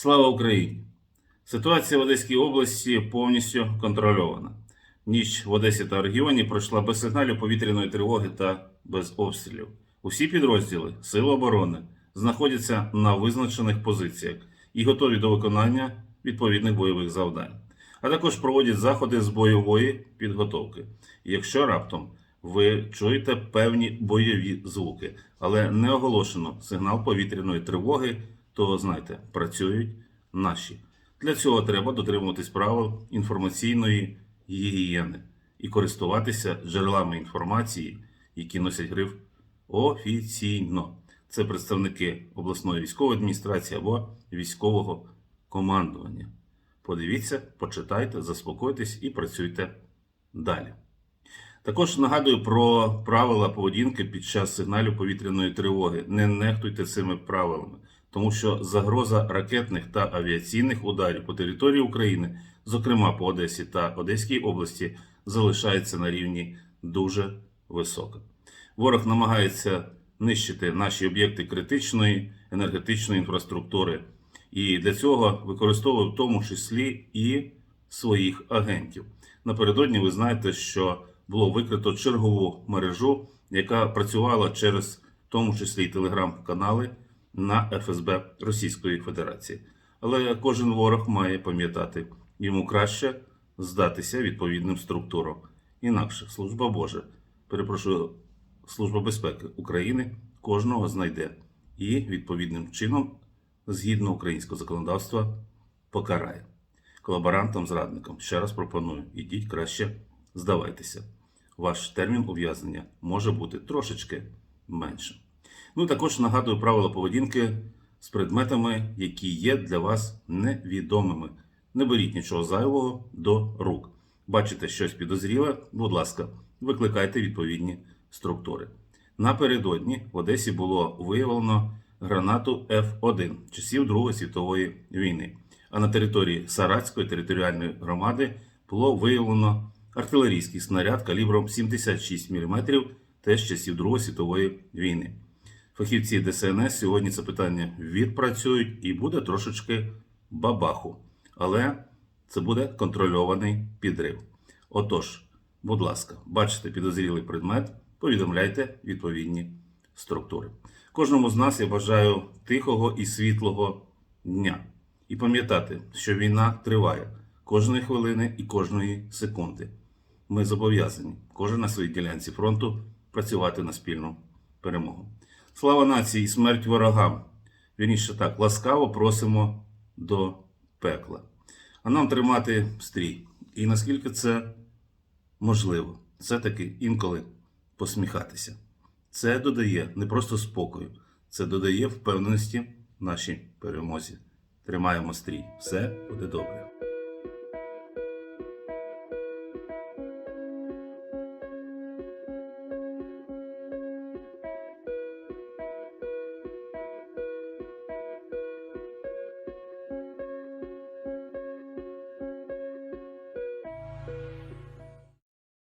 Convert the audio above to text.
Слава Україні! Ситуація в Одеській області повністю контрольована. Ніч в Одесі та регіоні пройшла без сигналів повітряної тривоги та без обстрілів. Усі підрозділи Сил оборони знаходяться на визначених позиціях і готові до виконання відповідних бойових завдань, а також проводять заходи з бойової підготовки. Якщо раптом ви чуєте певні бойові звуки, але не оголошено сигнал повітряної тривоги, то знайте, працюють наші. Для цього треба дотримуватись правил інформаційної гігієни і користуватися джерелами інформації, які носять гриф офіційно. Це представники обласної військової адміністрації або військового командування. Подивіться, почитайте, заспокойтесь і працюйте далі. Також нагадую про правила поведінки під час сигналів повітряної тривоги. Не нехтуйте цими правилами, тому що загроза ракетних та авіаційних ударів по території України, зокрема по Одесі та Одеській області, залишається на рівні дуже високо. Ворог намагається нищити наші об'єкти критичної енергетичної інфраструктури, і для цього використовує в тому числі і своїх агентів. Напередодні ви знаєте, що було викрито чергову мережу, яка працювала через в тому числі і телеграм-канали на ФСБ Російської Федерації. Але кожен ворог має пам'ятати, йому краще здатися відповідним структурам. Інакше служба Божа, перепрошую, Служба безпеки України кожного знайде і відповідним чином, згідно українського законодавства, покарає колаборантам, зрадникам. Ще раз пропоную, ідіть краще здавайтеся. Ваш термін ув'язнення може бути трошечки меншим. Ну також нагадую правила поведінки з предметами, які є для вас невідомими. Не беріть нічого зайвого до рук. Бачите щось підозріле, будь ласка, викликайте відповідні структури. Напередодні в Одесі було виявлено гранату F1 часів Другої світової війни. А на території Саратської територіальної громади було виявлено артилерійський снаряд калібром 76 мм теж часів Другої світової війни. Фахівці ДСНС сьогодні це питання відпрацюють і буде трошечки бабаху. Але це буде контрольований підрив. Отож, будь ласка, бачите підозрілий предмет, повідомляйте відповідні структури. Кожному з нас я бажаю тихого і світлого дня. І пам'ятати, що війна триває кожної хвилини і кожної секунди. Ми зобов'язані, кожен на своїй ділянці фронту, працювати на спільну перемогу. Слава нації і смерть ворогам! Вірніше так, ласкаво просимо до пекла. А нам тримати стрій. І наскільки це можливо, все-таки інколи посміхатися. Це додає не просто спокою, це додає впевненості нашій перемозі. Тримаємо стрій. Все буде добре.